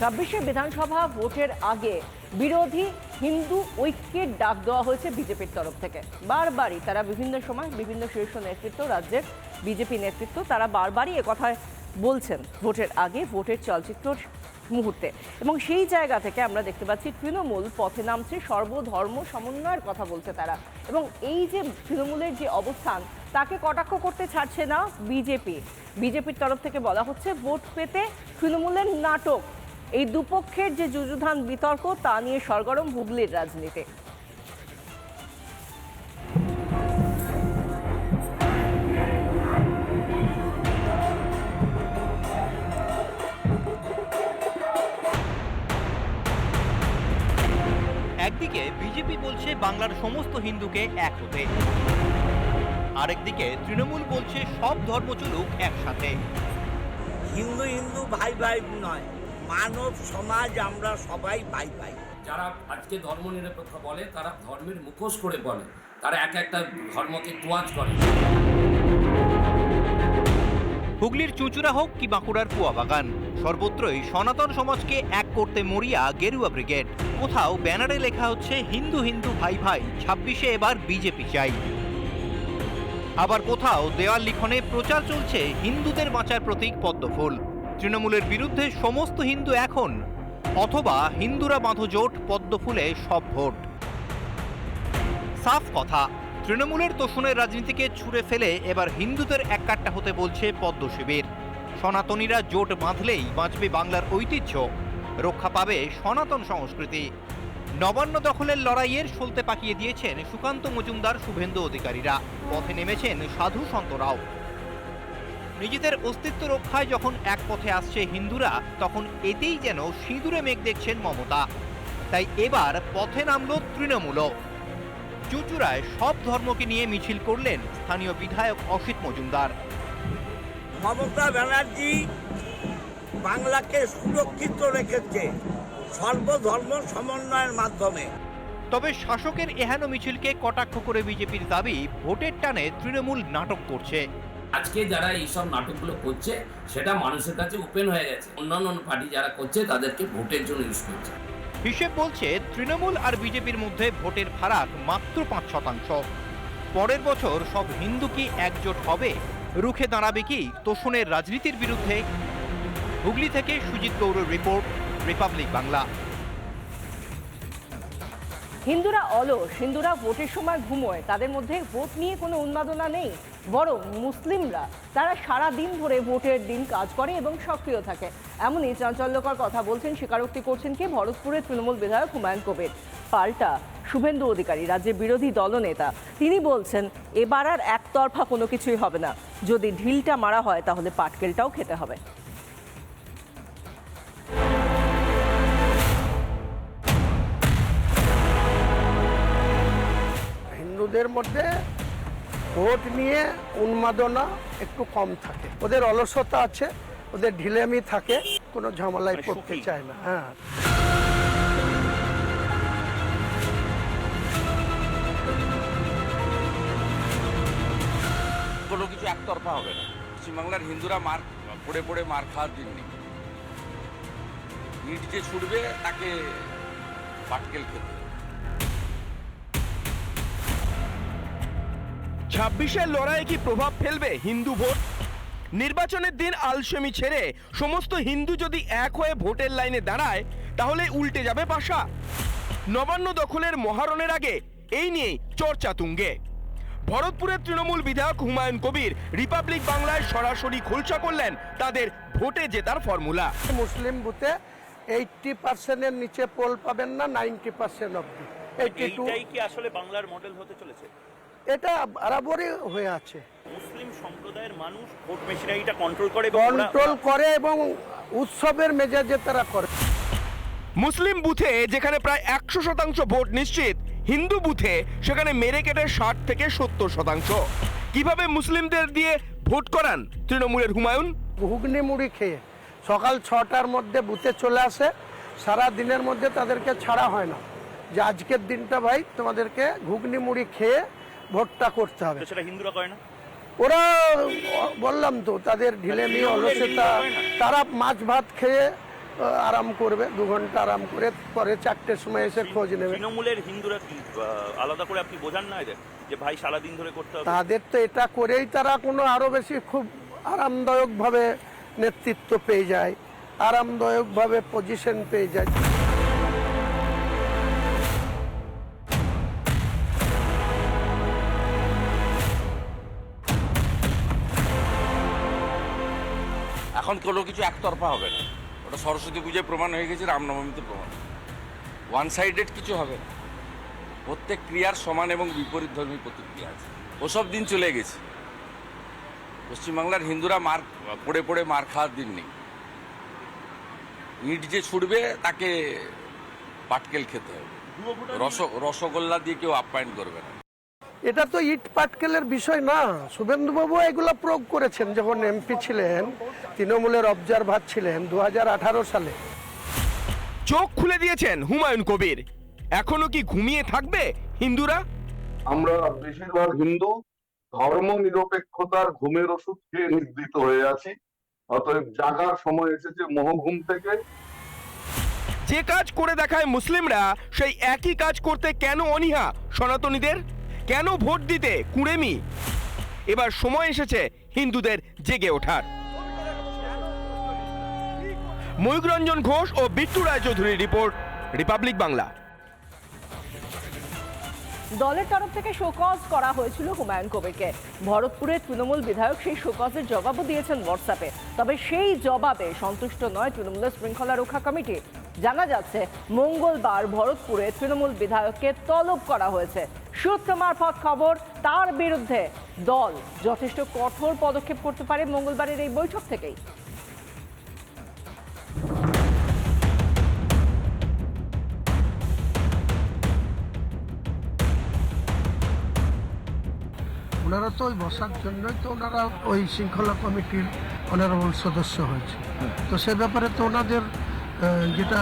ছাব্বিশে বিধানসভা ভোটের আগে বিরোধী হিন্দু ঐক্যের ডাক দেওয়া হয়েছে বিজেপির তরফ থেকে। বারবারই তারা বিভিন্ন সময় বিভিন্ন শীর্ষ নেতৃত্ব, রাজ্যের বিজেপি নেতৃত্ব তারা বারবারই একথা বলছেন ভোটের আগে, ভোটের চলচ্চিত্র মুহূর্তে। এবং সেই জায়গা থেকে আমরা দেখতে পাচ্ছি তৃণমূল পথে নামছে, সর্বধর্ম সমন্বয়ের কথা বলছে তারা। এবং এই যে তৃণমূলের যে অবস্থান, তাকে কটাক্ষ করতে ছাড়ছে না বিজেপি। বিজেপির তরফ থেকে বলা হচ্ছে, ভোট পেতে তৃণমূলের নাটক এই দুপক্ষের যে যুযুধান বিতর্ক তা নিয়ে সরগরম হুগলির রাজনীতি। একদিকে বিজেপি বলছে বাংলার সমস্ত হিন্দুকে এক হতে। আরেকদিকে তৃণমূল বলছে সব ধর্ম চলুক একসাথে। হিন্দু হিন্দু ভাই ভাই নয়। মানব সমাজ আমরা সবাই ভাই ভাই যারা আজকে ধর্মনিরপেক্ষ বলে তারা ধর্মের মুখোশ করে বলে। তারা এক একটা ধর্মকে তোয়াজ করে। হুগলির চুঁচুড়া হোক কি বাঁকুড়ার কুয়া বাগান সর্বত্রই সনাতন সমাজকে এক করতে মরিয়া গেরুয়া ব্রিগেড। কোথাও ব্যানারে লেখা হচ্ছে হিন্দু হিন্দু ভাই ভাই ছাব্বিশে এবার বিজেপি চাই। আবার কোথাও দেওয়াল লিখনে প্রচার চলছে হিন্দুদের বাঁচার প্রতীক পদ্মফুল। তৃণমূলের বিরুদ্ধে সমস্ত হিন্দু এখন, অথবা হিন্দুরা বাঁধো জোট পদ্মফুলে সব ভোট। সাফ কথা, তৃণমূলের তোষণের রাজনীতিকে ছুঁড়ে ফেলে এবার হিন্দুদের এককাট্টা হতে বলছে পদ্ম শিবির। সনাতনীরা জোট বাঁধলেই বাঁচবে বাংলার ঐতিহ্য, রক্ষা পাবে সনাতন সংস্কৃতি। নবান্ন দখলের লড়াইয়ের সলতে পাকিয়ে দিয়েছেন সুকান্ত মজুমদার শুভেন্দু অধিকারীরা। পথে নেমেছেন সাধু সন্তরাও নিজেদের অস্তিত্ব রক্ষায় যখন এক পথে আসছে হিন্দুরা তখন এতেই যেন সিঁদুরে মেঘ দেখছেন মমতা। তাই এবার পথে নামল তৃণমূলও। চুচুড়ায় সব ধর্মকে নিয়ে মিছিল করলেন স্থানীয় বিধায়ক অসিত মজুমদার। মমতা ব্যানার্জি বাংলাকে সুরক্ষিত রেখেছে সর্বধর্ম সমন্বয়ের মাধ্যমে। তবে শাসকের এহেন মিছিলকে কটাক্ষ করে বিজেপির দাবি ভোটের টানে তৃণমূল নাটক করছে। আজকে যারা এইসব নাটকগুলো করছে, সেটা মানুষের কাছে ওপেন হয়ে গেছে। অন্যান্য পার্টি যারা করছে, তাদেরকে ভোটের জন্য ইউজ করছে। হিসেব বলছে, তৃণমূল আর বিজেপির মধ্যে ভোটের ফারাক মাত্র পাঁচ শতাংশ। পরের বছর সব হিন্দু কি একজোট হবে? রুখে দাঁড়াবে কি তোষণের রাজনীতির বিরুদ্ধে? হুগলি থেকে সুজিত গৌড়ের রিপোর্ট, রিপাবলিক বাংলা। হিন্দুরা অলস, হিন্দুরা ভোটের সময় ঘুমোয়, তাদের মধ্যে ভোট নিয়ে কোনো উন্মাদনা নেই। বরং মুসলিমরা, তারা সারা দিন ধরে ভোটের দিন কাজ করে এবং সক্রিয় থাকে। এমনই চাঞ্চল্যকর কথা বলছেন স্বীকারোক্তি করছেন কি? ভরতপুরের তৃণমূল বিধায়ক হুমায়ুন কবির। পাল্টা, শুভেন্দু অধিকারী, রাজ্যের বিরোধী দলনেতা। তিনি বলছেন, এবার আর একতরফা কোনো কিছুই হবে না। যদি ঢিলটা মারা হয়, তাহলে পাটকেলটাও খেতে হবে। হিন্দুদের মধ্যে ভোট নিয়ে উন্মাদনা একটু কম থাকে। ওদের অলসতা আছে ওদের ঢিলেমি থাকে কোনো ঝামেলায় পড়তে চায় না হ্যাঁ। কোনো কিছু একতরফা হবে না। পশ্চিমবাংলার হিন্দুরা মার পড়ে পড়ে মার খাওয়ার দিন নেই। ইট যে ছুটবে তাকে পাটকেল খেতে ছাব্বিশের লড়াইয়ে কি প্রভাব ফেলবে হিন্দু ভোট? নির্বাচনের দিন আলসেমি ছেড়ে সমস্ত হিন্দু যদি এক হয়ে ভোটের লাইনে দাঁড়ায় তাহলে উল্টে যাবে পাশা। নবান্ন দখলের মহারণের আগে এই নিয়েই চর্চা তুঙ্গে। ভরতপুরের তৃণমূল বিধায়ক হুমায়ুন কবির রিপাবলিক বাংলায় সরাসরি খোলসা করলেন তাদের ভোটে জেতার ফর্মুলা। মুসলিম বুথে এইটটি পার্সেন্টের নিচে পোল পাবেন না নাইনটি পার্সেন্ট অব্দি এইটি টু কি আসলে বাংলার মডেল হতে চলেছে? এটা বরাবরই হয়ে আছে। মুসলিম সম্প্রদায়ের মানুষ ভোট মেশিনারিটা কন্ট্রোল করে এবং কন্ট্রোল করে এবং উৎসবের মেজাজে তারা করে। মুসলিম বুথে যেখানে প্রায় একশো শতাংশ ভোট নিশ্চিত হিন্দু বুথে সেখানে মেরে কেটে ষাট থেকে সত্তর শতাংশ। কীভাবে মুসলিমদের দিয়ে ভোট করান তৃণমূলের হুমায়ুন? ঘুগনি মুড়ি খেয়ে। সকাল ছটার মধ্যে বুথে চলে আসে। সারা দিনের মধ্যে তাদেরকে ছাড়া হয় না। যে আজকের দিনটা ভাই তোমাদেরকে ঘুগনি মুড়ি খেয়ে ভোটটা করতে হবে। সেটা হিন্দুরা করে না? ওরা বললাম তো তাদের ঢিলেমি অলসতা তারা মাছ ভাত খেয়ে আরাম করবে দু ঘণ্টা আরাম করে পরে চারটের সময় এসে খোঁজ নেবে। তৃণমূলের হিন্দুরা কি আলাদা করে আপনি বোঝান না এদের যে ভাই সারাদিন ধরে করতে হবে? তাদের তো এটা করেই তারা কোনো আরও বেশি খুব আরামদায়কভাবে নেতৃত্ব পেয়ে যায় আরামদায়কভাবে পজিশন পেয়ে যায়। এখন কোনো কিছু একতরফা হবে না। ওটা সরস্বতী পুজোয় প্রমাণ হয়ে গেছে রামনবমীতে প্রমাণ। ওয়ান সাইডেড কিছু হবে না। প্রত্যেক ক্রিয়ার সমান এবং বিপরীত ধর্মী প্রতিক্রিয়া আছে। ওসব দিন চলে গেছে। পশ্চিমবাংলার হিন্দুরা মার পড়ে পড়ে মার খাওয়ার দিন নেই। ইট যে ছুটবে তাকে পাটকেল খেতে হবে। রস রসগোল্লা দিয়ে কেউ আপ্যায়ন করবে না। এটা তো ইট পাটকেলের বিষয় না। শুভেন্দুবাবু এগুলো প্রয়োগ করেছেন যখন এমপি ছিলেন তৃণমূলের অবজারভার ছিলেন দু হাজার আঠারো সালে। চোখ খুলে দিয়েছেন হুমায়ুন কবির। এখনও কি ঘুমিয়ে থাকবে হিন্দুরা? আমরা বেশিরভাগ হিন্দু ধর্ম নিরপেক্ষতার ঘুমের ওষুধ খেয়ে নির্দিত হয়ে আছি। অতএব জাগার সময় এসেছে মোহঘুম থেকে। যে কাজ করে দেখায় মুসলিমরা সেই একই কাজ করতে কেন অনীহা সনাতনীদের? কেন ভোট দিতে কুড়েমি? এবার সময় এসেছে হিন্দুদের জেগে ওঠার। ময়ূরঞ্জন ঘোষ ও বিট্টু রায়চৌধুরীর রিপোর্ট, রিপাবলিক বাংলা। দলের তরফ থেকে শোকজ করা হয়েছিল হুমায়ুন কবিরকে। ভরতপুরের তৃণমূল বিধায়ক সেই শোকজের জবাবও দিয়েছেন হোয়াটসঅ্যাপে তবে সেই জবাবে সন্তুষ্ট নয় তৃণমূলের শৃঙ্খলা রক্ষা কমিটি। জানা যাচ্ছে, মঙ্গলবার ভরতপুরে তৃণমূল বিধায়ককে তলব করা হয়েছে। সূত্র মারফত খবর, তার বিরুদ্ধে দল যথেষ্ট কঠোর পদক্ষেপ করতে পারে মঙ্গলবারের এই বৈঠক থেকেই। ওনারা তো ওই বসার জন্যই তো ওনারা ওই শৃঙ্খলা কমিটির অনারেবল সদস্য হয়েছে। তো সে ব্যাপারে তো ওনাদের যেটা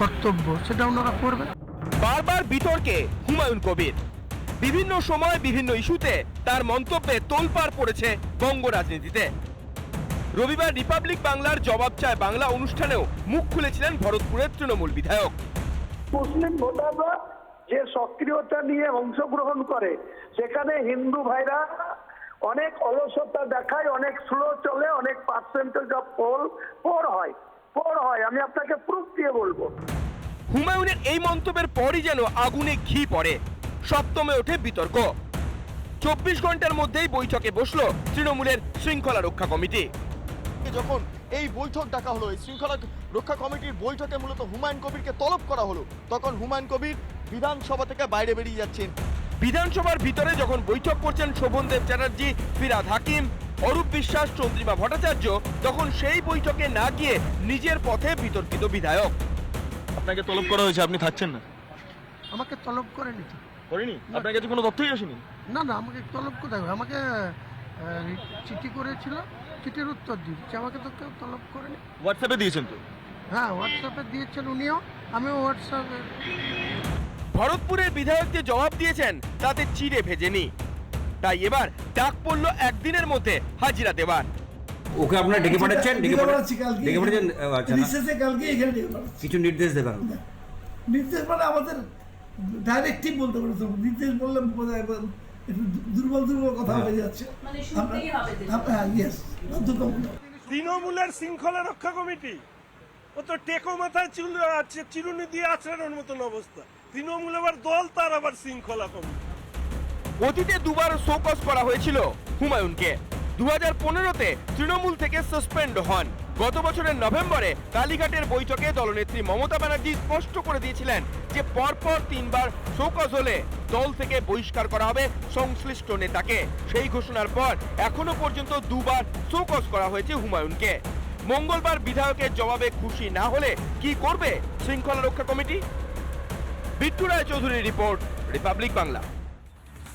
কর্তব্য সেটা ওনারা করবে বারবার বিতর্কে হুমায়ুন কবির। বিভিন্ন সময় বিভিন্ন ইস্যুতে তার মন্তব্যে তোলপাড় পড়েছে বঙ্গ রাজনীতিতে। রবিবার রিপাবলিক বাংলার জবাব চায় বাংলা অনুষ্ঠানেও মুখ খুলেছিলেন ভরতপুরের তৃণমূল বিধায়ক। মুসলিম ভোটাররা যে সক্রিয়তা নিয়ে অংশগ্রহণ করে সেখানে হিন্দু ভাইরা অনেক অলসতা দেখায় অনেক স্লো চলে অনেক পার্সেন্টেজ অফ পোল পোর হয়। পোর হয় আমি আপনাকে প্রুফ দিয়ে বলব। হুমায়ুনের এই মন্তব্যের পরই যেন আগুনে ঘি পড়ে। সপ্তমে ওঠে বিতর্ক। চব্বিশ ঘণ্টার মধ্যেই বৈঠকে বসল তৃণমূলের শৃঙ্খলা রক্ষা কমিটি। যখন এই বৈঠক ডাকা হলো এই শৃঙ্খলা রক্ষা কমিটির বৈঠকে মূলত হুমায়ুন কবিরকে তলব করা হলো তখন হুমায়ুন কবির বিধানসভা থেকে বাইরে বেরিয়ে যাচ্ছেন। বিধানসভার ভিতরে যখন বৈঠক করছেন শোভনদেব চ্যাটার্জি ফিরাদ হাকিম অরূপ বিশ্বাস চন্দ্রিমা ভট্টাচার্য তখন সেই বৈঠকে না গিয়ে নিজের পথে বিতর্কিত বিধায়ক। আপনাকে তলব করা হয়েছে আপনি থাকছেন না। আমাকে তলব করে নিতে করেনি? আপনার কাছে কোনো তথ্যই আসেনি? না না আমাকে তলব কোথায়? আমাকে চিঠি করেছিল চিঠির উত্তর দিচ্ছি আমাকে তো কেউ তলব করেনি। হোয়াটসঅ্যাপে দিয়েছেন তো? হ্যাঁ হোয়াটসঅ্যাপে দিয়েছেন উনিও। আমিও হোয়াটসঅ্যাপে ভরতপুরের বিধায়ক যে জবাব দিয়েছেন তাতে চিড়ে ভেজেনি। তাই এবার ডাক পড়ল একদিনের মধ্যে হাজিরা দেবার। ওকে আপনারা ডেকে পাঠাচ্ছেন? ডেকে পাঠাচ্ছেন? ডেকে পাঠাচ্ছেন? আচ্ছা না। কালকে এখানে ডেকে পাঠাচ্ছি। কিছু নির্দেশ দেবেন নির্দেশ মানে আমাদের ডাইরেক্টিভ বলতে পারে তো নির্দেশ বললে বোধহয় একটু দুর্বল দুর্বল কথা হয়ে। যাচ্ছে। হ্যাঁ ইয়েস তৃণমূলের শৃঙ্খলা রক্ষা কমিটি ও তো টেকো মাথায় চুল আছে চিরুনি দিয়ে আচড়ানোর মতন অবস্থা। তৃণমূল আবার দল তার আবার শৃঙ্খলা কমিটি। অতীতে দুবার শোকজ করা হয়েছিল হুমায়ুনকে। দু হাজার পনেরোতে তৃণমূল থেকে সাসপেন্ড হন। গত বছরের নভেম্বরে কালীঘাটের বৈঠকে দলনেত্রী মমতা ব্যানার্জি স্পষ্ট করে দিয়েছিলেন যে পরপর তিনবার শোকজ হলে দল থেকে বহিষ্কার করা হবে সংশ্লিষ্ট নেতাকে। সেই ঘোষণার পর এখনও পর্যন্ত দুবার শোকজ করা হয়েছে হুমায়ুনকে। মঙ্গলবার বিধায়কের জবাবে খুশি না হলে কি করবে শৃঙ্খলা রক্ষা কমিটি? বিট্টু রায় চৌধুরীর রিপোর্ট, রিপাবলিক বাংলা।